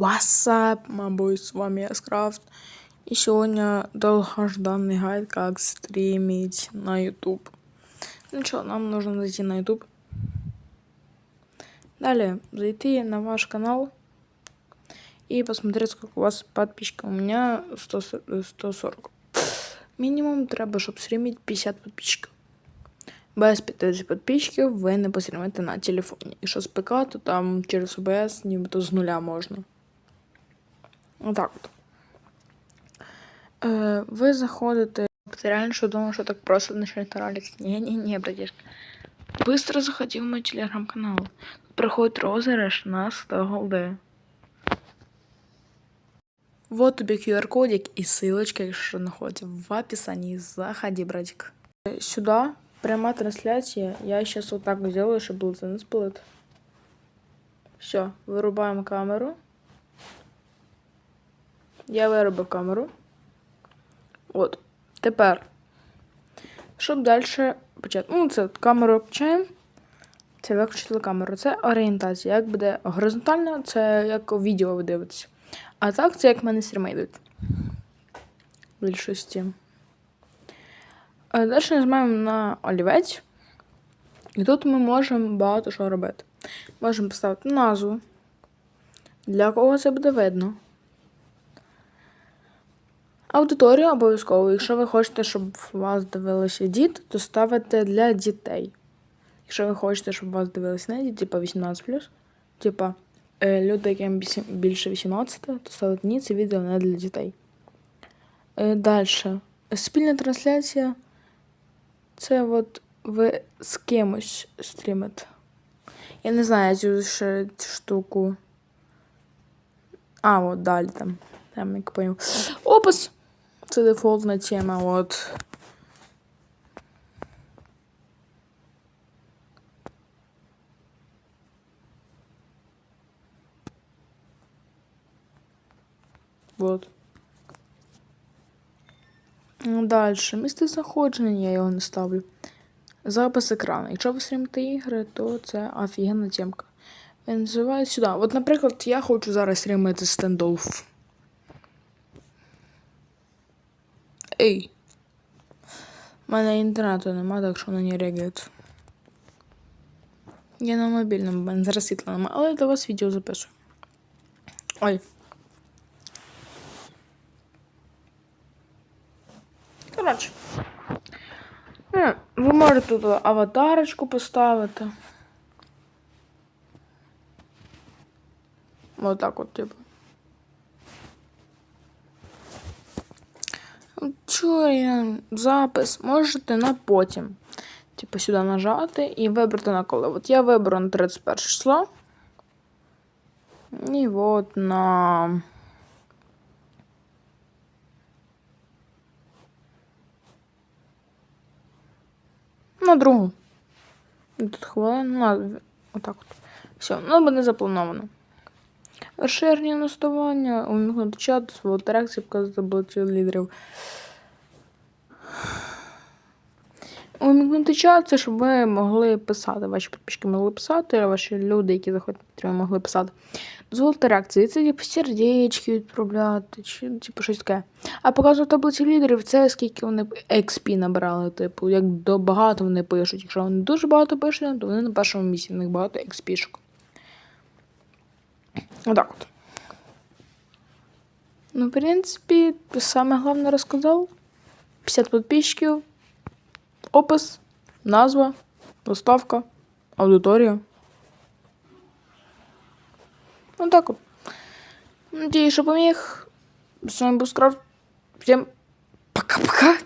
Up, мабуть, с вами Яскрафт. И сегодня долгожданный гайд, как стримить на YouTube. Ну что, нам нужно зайти на YouTube. Далее, зайти на ваш канал и посмотреть, сколько у вас подписчиков. У меня 100, 140. Мінімум треба, щоб стримити 50 підписчиків. Без 50 підписчиків ви не пострімите на телефоні. Якщо з ПК, то там через ОБС нібито з нуля можна. Отак от. Е, ви заходите. Ти реально що думав, що так просто начать ролик? Ні-ні-ні, братішка. Быстро заходи в мой телеграм-канал. Тут проходит розыгрыш на 100 голды. Вот тебе QR-кодик и ссылочка, якщо находится в описании. Заходи, братик. Э, Сюда прямо трансляция. Я сейчас вот так сделаю, чтобы был за сплит. Все, вырубаем камеру. Я виробив камеру. От. Тепер. Щоб далі почати. Ну, це камеру включаємо. Це виключили камеру. Це орієнтація. Як буде горизонтально, це як відео ви дивитесь. А так, це як в мене стріми йдуть. В більшості. Е, Далі нажимаємо на олівець. І тут ми можемо багато що робити. Можемо поставити назву. Для кого це буде видно. Аудиторію обов'язково. Якщо ви хочете, щоб вас дивилися діти, то ставите для дітей. Якщо ви хочете, щоб вас дивилися не діти, типа 18, типа люди, яким більше 18, то ставите ні, це відео не для дітей. Е, Далі. Спільна трансляція. Це от ви з кимось стрімите. Я не знаю цю ще штуку. А, от далі там. Там як поняв. Опис. Це дефолтна тема, от. Вот. Ну, Далі. Місце знаходження я його не ставлю. Запис екрану. Якщо ви стрімите ігри, то це офігенна темка. Він називає сюди. От, наприклад, я хочу зараз стрімити стендоф. Ей. У мене інтернету нема, так що не реагують. Я на мобільному, в мене зараз світла нема, але я для вас відео записую. Ой. Коротше. Ну, Ви можете тут аватарочку поставити. Отак от, типу. Чує запис можете на потім. Типу сюди нажати і вибрати на коли. От я виберу на 31 число. І от на. На другу. Тут хвилину на отак от. Все, ну буде заплановано. Розширення налаштування, увімкнути чат, свого реакції, показати таблицю лідерів. Увімкнути чат, це щоб ви могли писати. Ваші підписчики могли писати, а ваші люди, які заходять на стрім, могли писати. Дозволити реакції. Це типу сердечки відправляти, чи типу щось таке. А показувати таблицю лідерів це скільки вони XP набрали, типу, як до багато вони пишуть. Якщо вони дуже багато пишуть, то вони на першому місці, в них багато XP-шок. Отак от. Ну, в принципі, саме головне розказав. 50 підписчиків, опис, назва, доставка, аудиторія. Ну так от. Надіюсь, що поміг. З вами був Скрафт. Всім пока-пока.